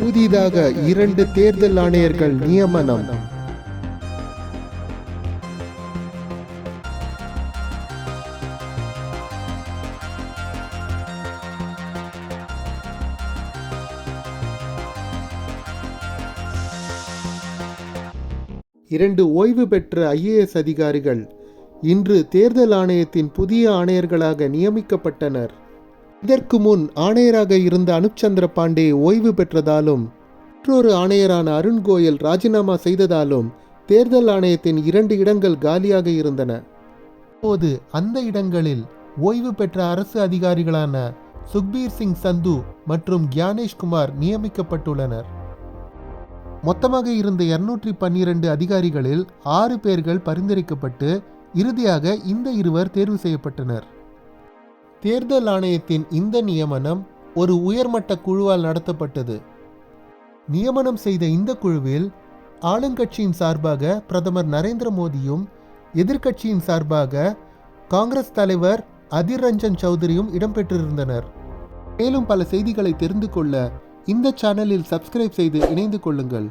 புதிதாக இரண்டு தேர்தல் ஆணையர்கள் நியமனம். இரண்டு ஓய்வு பெற்ற ஐஏஎஸ் அதிகாரிகள் இன்று தேர்தல் ஆணையத்தின் புதிய ஆணையர்களாக நியமிக்கப்பட்டனர். இதற்கு முன் ஆணையராக இருந்த அனுப் சந்திர பாண்டே ஓய்வு பெற்றதாலும் மற்றொரு ஆணையரான அருண் கோயல் ராஜினாமா செய்ததாலும் தேர்தல் ஆணையத்தின் இரண்டு இடங்கள் காலியாக இருந்தன. அப்போது அந்த இடங்களில் ஓய்வு பெற்ற அரசு அதிகாரிகளான சுக்பீர் சிங் சந்து மற்றும் கியானேஷ் குமார் நியமிக்கப்பட்டுள்ளனர். மொத்தமாக இருந்த இருநூற்றி பன்னிரண்டு அதிகாரிகளில் ஆறு பேர்கள் பரிந்துரைக்கப்பட்டு இறுதியாக இந்த இருவர் தேர்வு செய்யப்பட்டனர். தேர்தல் ஆணையத்தின் இந்த நியமனம் ஒரு உயர்மட்ட குழுவால் நடத்தப்பட்டது. நியமனம் செய்த இந்த குழுவில் ஆளுங்கட்சியின் சார்பாக பிரதமர் நரேந்திர மோடியும் எதிர்க்கட்சியின் சார்பாக காங்கிரஸ் தலைவர் அதிர் ரஞ்சன் சௌத்ரியும் இடம்பெற்றிருந்தனர். மேலும் பல செய்திகளை தெரிந்து கொள்ள இந்த சேனலில் சப்ஸ்கிரைப் செய்து இணைந்து கொள்ளுங்கள்.